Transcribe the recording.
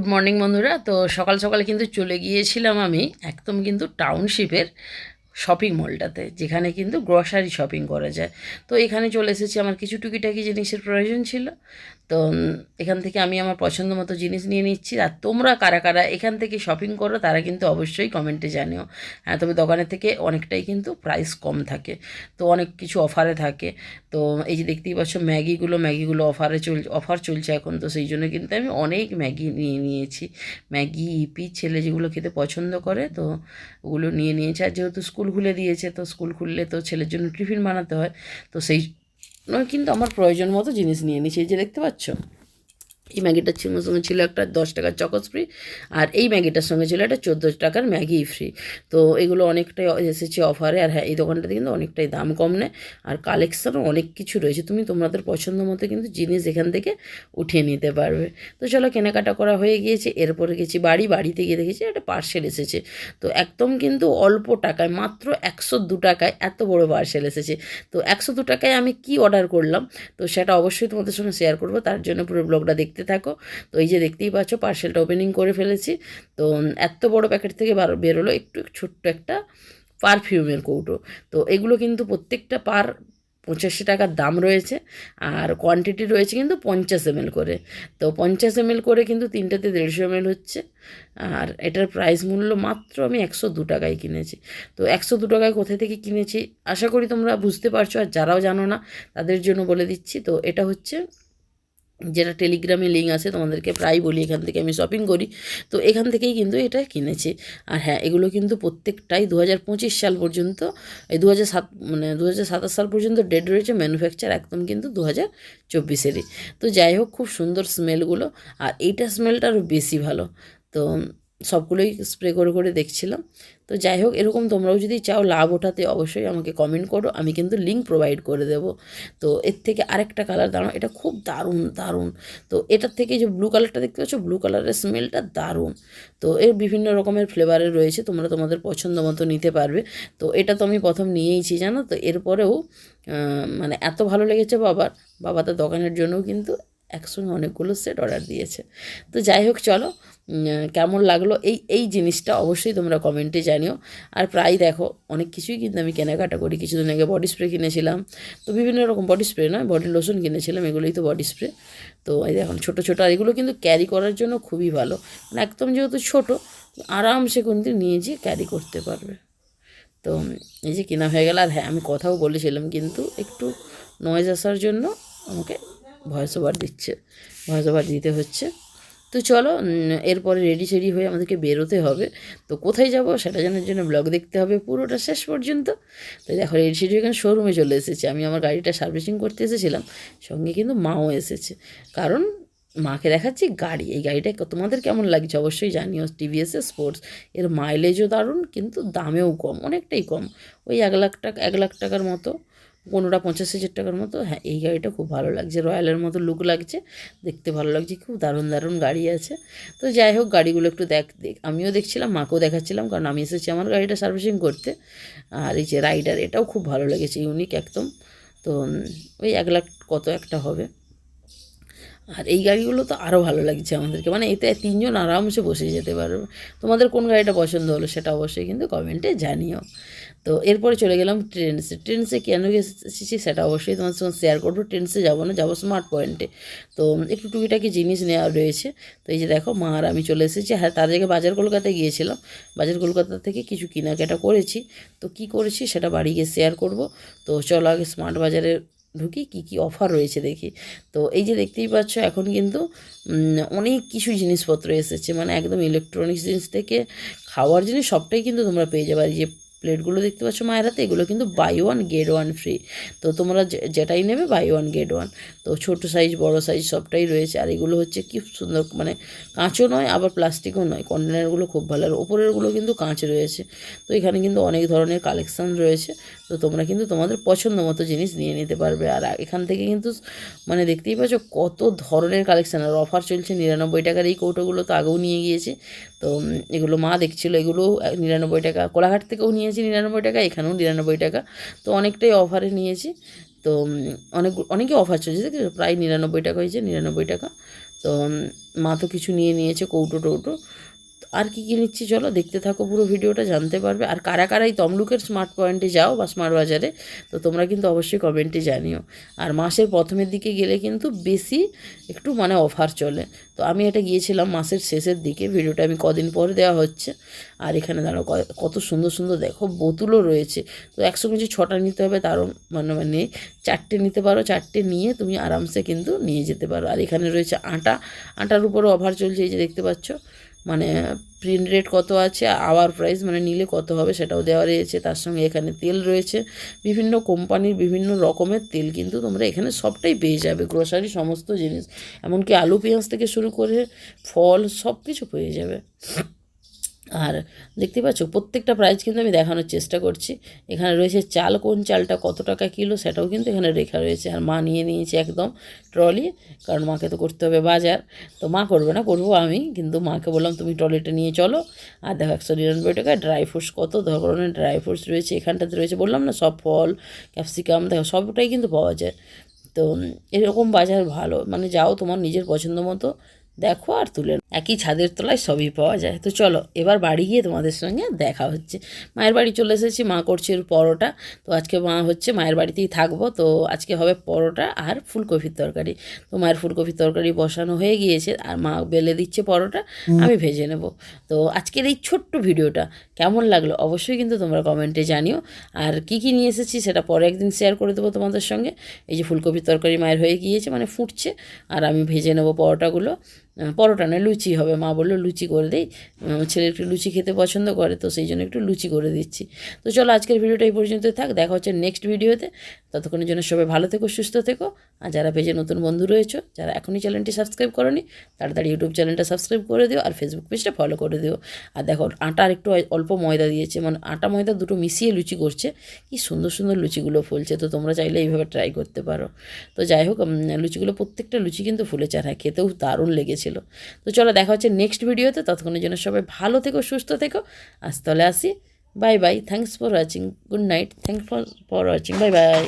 Good morning বন্ধুরা। তো সকাল সকাল কিন্তু চলে গিয়েছিলাম আমি একদম কিন্তু টাউনশিপের শপিং মলটাতে, যেখানে কিন্তু গ্রসারি শপিং করা যায়। তো এখানে চলে এসেছি, আমার কিছু টুকিটাকি জিনিসের প্রয়োজন ছিল। তো এখান থেকে আমি আমার পছন্দ মতো জিনিস নিয়ে নিচ্ছি। আর তোমরা কারা কারা এখান থেকে শপিং করো, তারা কিন্তু অবশ্যই কমেন্টে জানিও। হ্যাঁ তবে দোকানের থেকে অনেকটাই কিন্তু প্রাইস কম থাকে। তো অনেক কিছু অফারে থাকে। তো, এই যে দেখতেই পাচ্ছ, ম্যাগিগুলো ম্যাগিগুলো অফারে চল অফার চলছে এখন। তো সেই জন্য কিন্তু আমি অনেক ম্যাগি নিয়ে নিয়েছি। ম্যাগি ইপি ছেলে যেগুলো খেতে পছন্দ করে, তো ওগুলো নিয়ে নিয়েছে। আর যেহেতু স্কুল খুলে দিয়েছে, তো স্কুল খুললে তো ছেলের জন্য টিফিন বানাতে হয়। তো সেই কিন্তু আমার প্রয়োজন মতো জিনিস নিয়ে নিয়েছি এই যে দেখতে পাচ্ছ? এই ম্যাগিটার সঙ্গে ছিল একটা দশ টাকার চকস ফ্রি আর এই ম্যাগিটার সঙ্গে ছিল একটা চোদ্দ টাকার ম্যাগি ফ্রি তো এগুলো অনেকটাই এসেছে অফারে আর হ্যাঁ এই দোকানটাতে কিন্তু অনেকটাই দাম কম নেয়, আর কালেকশানও অনেক কিছু রয়েছে। তুমি তোমাদের পছন্দ মতো কিন্তু জিনিস এখান থেকে উঠিয়ে নিতে পারবে। তো চলো কেনাকাটা করা হয়ে গিয়েছে, এরপরে গেছি বাড়ি, বাড়িতে গিয়ে দেখেছি একটা পার্সেল এসেছে। তো একদম কিন্তু অল্প টাকায়, মাত্র একশো দু টাকায় এত বড় পার্সেল এসেছে। তো একশো দু টাকায় আমি কি অর্ডার করলাম? তো সেটা অবশ্যই তোমাদের সঙ্গে শেয়ার করব, তার জন্য পুরো ব্লগটা দেখতে থাকো। তো এই যে দেখতেই পাচ্ছ পার্সেলটা ওপেনিং করে ফেলেছি। তো এত বড় প্যাকেট থেকে বার, বেরোলো একটু ছোট্ট একটা পারফিউমের কৌটো। তো এগুলো কিন্তু প্রত্যেকটা পার পঁচাশি টাকার দাম রয়েছে আর কোয়ান্টিটি রয়েছে কিন্তু পঞ্চাশ এমএল করে। তো পঞ্চাশ এমএল করে কিন্তু তিনটাতে দেড়শো এমএল হচ্ছে আর এটার প্রাইস মূল্য মাত্র আমি একশো দু টাকায় কিনেছি। তো একশো দু টাকায় কোথা থেকে কিনেছি? আশা করি তোমরা বুঝতে পারছ আর যারাও জানো না, তাদের জন্য বলে দিচ্ছি। তো এটা হচ্ছে যেটা টেলিগ্রামে লিঙ্ক আছে, তোমাদেরকে প্রায় বলি, এখান থেকে আমি শপিং করি। তো এখান থেকেই কিন্তু এটা কিনেছে। আর হ্যাঁ এগুলো কিন্তু প্রত্যেকটাই দু হাজার পঁচিশ সাল পর্যন্ত, এই দু সাত মানে দু হাজার সাতাশ সাল পর্যন্ত ডেট রয়েছে। ম্যানুফ্যাকচার একদম কিন্তু দু হাজার চব্বিশেরই। তো যাই হোক, খুব সুন্দর স্মেলগুলো আর এইটা স্মেলটা আরও বেশি ভালো। তো সবগুলোই স্প্রে করে করে দেখছিলাম। তো যাই হোক এরকম তোমরাও যদি চাও লাভ ওঠাতে, অবশ্যই আমাকে কমেন্ট করো। আমি কিন্তু লিঙ্ক প্রোভাইড করে দেব। তো এর থেকে আরেকটা কালার দাঁড়ানো এটা খুব দারুণ দারুণ। তো এটার থেকে যে ব্লু কালারটা দেখতে পাচ্ছ ব্লু কালারের স্মেলটা দারুণ। তো এর বিভিন্ন রকমের ফ্লেভারের রয়েছে, তোমরা তোমাদের পছন্দ মতো নিতে পারবে। তো এটা তো আমি প্রথম নিয়েইছি, জানো তো? এরপরেও মানে এত ভালো লেগেছে বাবার। বাবা তার দোকানের জন্যও কিন্তু একসঙ্গে অনেকগুলো সেট অর্ডার দিয়েছে। তো যাই হোক চলো কেমন লাগল? এই এই জিনিসটা অবশ্যই তোমরা কমেন্টে জানিও। আর প্রায় দেখো, অনেক কিছুই কিন্তু আমি কেনাকাটা করি। কিছুদিন আগে বডি স্প্রে কিনেছিলাম। তো বিভিন্ন রকম বডি স্প্রে নয় বডি লোশন কিনেছিলাম, এগুলোই তো বডি স্প্রে তো এই দেখুন ছোটো ছোটো, আর এগুলো কিন্তু ক্যারি করার জন্য খুবই ভালো। মানে একদম যেহেতু ছোটো, আরামসে কিন্তু নিয়ে যেয়ে ক্যারি করতে পারবে। তো এই যে কেনা হয়ে গেল। আর হ্যাঁ আমি কথাও বলেছিলাম, কিন্তু একটু নয়েজ আসার জন্য আমাকে ভয়েস ওভার দিচ্ছে। ভয়েস ওভার দিতে হচ্ছে। তো চলো এরপরে রেডি সেডি হয়ে আমাদেরকে বেরোতে হবে। তো কোথায় যাব সেটা জানার জন্য ব্লগ দেখতে হবে পুরোটা শেষ পর্যন্ত। তো দেখো রেডি সেডি এখানে শোরুমে চলে এসেছে। আমি আমার গাড়িটা সার্ভিসিং করতে এসেছিলাম, সঙ্গে কিন্তু মাও এসেছে। কারণ মাকে দেখাচ্ছি গাড়ি। এই গাড়িটা তোমাদের কেমন লাগছে অবশ্যই জানিও। টিভিএস স্পোর্টস এর মাইলেজও দারুণ, কিন্তু দামেও কম, অনেকটাই কম। ওই এক লাখ টাকা, এক লাখ টাকার মতো। কোনোটা পঞ্চাশ হাজার টাকার মতো। হ্যাঁ এই গাড়িটা খুব ভালো লাগছে। রয়্যালের মতো লুক লাগছে। দেখতে ভালো লাগছে। খুব দারুণ দারুণ গাড়ি আছে। তো যাই হোক, গাড়িগুলো একটু দেখ দেখ। আমিও দেখছিলাম, মাকেও দেখাচ্ছিলাম, কারণ আমি এসেছি আমার গাড়িটা সার্ভিসিং করতে। আর এই যে রাইডার এটাও খুব ভালো লেগেছে ইউনিক একদম। তো ওই এক লাখ কত একটা হবে। আর এই গাড়িগুলো তো আরও ভালো লাগছে আমাদেরকে। মানে এতে তিনজন আরামসে বসে যেতে পারবে। তোমাদের কোন গাড়িটা পছন্দ হলো সেটা অবশ্যই কিন্তু কমেন্টে জানিও। তো এরপরে চলে গেলাম ট্রেন্সে। ট্রেন্সে কেন এসেছি সেটা অবশ্যই তোমার সঙ্গে শেয়ার করব। ট্রেন্সে যাব না, যাব স্মার্ট পয়েন্টে তো একটু টুকিটাকি জিনিস নেওয়া রয়েছে। তো এই যে দেখো, মা আর আমি চলে এসেছি। হ্যাঁ তার জায়গায় বাজার কলকাতায় গিয়েছিলাম। বাজার কলকাতা থেকে কিছু কেনাকাটা করেছি। তো কি করেছি সেটা বাড়ি গিয়ে শেয়ার করব। তো চলো আগে স্মার্ট বাজারে ঢুকি কি কি অফার রয়েছে দেখি। তো এই যে দেখতেই পাচ্ছ, এখন কিন্তু অনেক কিছু জিনিসপত্র এসেছে। মানে একদম ইলেকট্রনিক্স জিনিস থেকে খাওয়ার জিনিস সবটাই কিন্তু তোমরা পেয়ে যাবে। আর যে প্লেটগুলো দেখতে পাচ্ছ মায়ের হাতে এগুলো কিন্তু buy one get one free তো তোমরা যেটাই নেবে বাই ওয়ান গেট ওয়ান তো ছোট সাইজ বড় সাইজ সবটাই রয়েছে। আর এগুলো হচ্ছে কি সুন্দর মানে কাঁচও নয়, আবার প্লাস্টিকও নয়। কন্টেনারগুলো খুব ভালো। আর ওপরেরগুলো কিন্তু কাঁচ রয়েছে। তো এখানে কিন্তু অনেক ধরনের কালেকশান রয়েছে। তো তোমরা কিন্তু তোমাদের পছন্দ মতো জিনিস নিয়ে নিতে পারবে। আর এখান থেকে কিন্তু মানে দেখতেই পাচ্ছ কত ধরনের কালেকশান আর অফার চলছে নিরানব্বই টাকার এই কৌটোগুলো তো আগেও নিয়ে গিয়েছি। তো এগুলো মা দেখছিল, এগুলো নিরানব্বই টাকা, কোলাঘাট থেকেও নিয়েছি নিরানব্বই টাকা, এখানেও নিরানব্বই টাকা। তো অনেকটাই অফারে নিয়েছি। তো অনেক অনেকই অফার চলছে প্রায় নিরানব্বই টাকা হয়েছে, নিরানব্বই টাকা। তো মা তো কিছু নিয়ে নিয়েছে কৌটো টৌটো আর কি কী নিচ্ছি চলো, দেখতে থাকো পুরো ভিডিওটা, জানতে পারবে। আর কারা কারা এই তমলুকের স্মার্ট পয়েন্টে যাও বা স্মার্ট বাজারে, তো তোমরা কিন্তু অবশ্যই কমেন্টে জানিও। আর মাসের প্রথমের দিকে গেলে কিন্তু বেশি একটু মানে অফার চলে। তো আমি এটা গিয়েছিলাম মাসের শেষের দিকে, ভিডিওটা আমি কদিন পরে দেওয়া হচ্ছে। আর এখানে দাঁড়ো কত সুন্দর সুন্দর দেখো, বোতলও রয়েছে। তো একসঙ্গে যে ছটা নিতে হবে, তারও মানে মানে চারটে নিতে পারো, চারটে নিয়ে তুমি আরামসে কিন্তু নিয়ে যেতে পারো। আর এখানে রয়েছে আটা, আটার উপরও অফার চলছে, এই যে দেখতে পাচ্ছ। মানে প্রিন্ট রেট কত আছে আওয়ার প্রাইস মানে নিলে কত হবে সেটাও দেওয়া রয়েছে, তার সঙ্গে এখানে তেল রয়েছে। বিভিন্ন কোম্পানির বিভিন্ন রকমের তেল কিন্তু তোমরা এখানে সবটাই পেয়ে যাবে গ্রোসারি সমস্ত জিনিস। এমনকি আলু পেঁয়াজ থেকে শুরু করে ফল সব কিছু পেয়ে যাবে। আর দেখতে পাচ্ছ, প্রত্যেকটা প্রাইস কিন্তু আমি দেখানোর চেষ্টা করছি। এখানে রয়েছে চাল, কোন চালটা কত টাকা কিলো সেটাও কিন্তু এখানে রেখা রয়েছে। আর মা নিয়ে নিয়েছে একদম ট্রলি কারণ মাকে তো করতে হবে বাজার। তো মা করবে না, করব আমি, কিন্তু মাকে বললাম, তুমি ট্রলিটা নিয়ে চলো। আর দেখো, একশো নিরানব্বই টাকা ড্রাই ফ্রুটস কত ধরনের ড্রাই ফ্রুটস রয়েছে। এখানটাতে রয়েছে, বললাম না, সব ফল ক্যাপসিকাম দেখো, সবটাই কিন্তু পাওয়া যায়। তো এরকম বাজার ভালো মানে যাও তোমার নিজের পছন্দ মতো। দেখো আর তুলে। একই ছাদের তলায় সবই পাওয়া যায়। তো চলো এবার বাড়ি গিয়ে তোমাদের সঙ্গে দেখা হচ্ছে। মায়ের বাড়ি চলে এসেছি মা করছে পরোটা। তো আজকে মা হচ্ছে মায়ের বাড়িতেই থাকব। তো আজকে হবে পরোটা আর ফুলকপির তরকারি। তো মায়ের ফুলকপির তরকারি বসানো হয়ে গিয়েছে আর মা বেলে দিচ্ছে পরোটা আমি ভেজে নেব। তো আজকের এই ছোট্ট ভিডিওটা কেমন লাগল অবশ্যই কিন্তু তোমরা কমেন্টে জানিও। আর কি কি নিয়ে এসেছি সেটা পরে একদিন শেয়ার করে দেবো তোমাদের সঙ্গে। এই যে ফুলকপির তরকারি মায়ের হয়ে গিয়েছে মানে ফুটছে আর আমি ভেজে নেব পরোটাগুলো। পরোটা না লুচি হবে। মা বলল, লুচি করে দিই। ছেলে একটু লুচি খেতে পছন্দ করে, তো সেই জন্য একটু লুচি করে দিচ্ছি। তো চলো আজকের ভিডিওটা এই পর্যন্ত থাক। দেখা হচ্ছে নেক্সট ভিডিওতে। ততক্ষণের জন্য সবাই ভালো থেকো, সুস্থ থেকো। আর যারা পেজে নতুন বন্ধু রয়েছে, যারা এখনই চ্যানেলটি সাবস্ক্রাইব করনি, তাড়াতাড়ি ইউটিউব চ্যানেলটা সাবস্ক্রাইব করে দিও আর ফেসবুক পেজটা ফলো করে দিও। আর দেখো, আটা আর একটু অল্প ময়দা দিয়েছে। মানে আটা, ময়দা দুটো মিশিয়ে লুচি করছে। কি সুন্দর সুন্দর লুচিগুলো ফুলছে। তো তোমরা চাইলে এইভাবে ট্রাই করতে পারো। তো যাই হোক লুচিগুলো প্রত্যেকটা লুচি কিন্তু ফুলেছে। আর হ্যাঁ খেতেও দারুণ লেগেছিল তো চলো দেখা হচ্ছে নেক্সট ভিডিওতে ততক্ষণের জন্য সবাই ভালো থেকো, সুস্থ থেকো। আজ তাহলে আসি। Bye bye thanks for watching good night thanks for for watching bye bye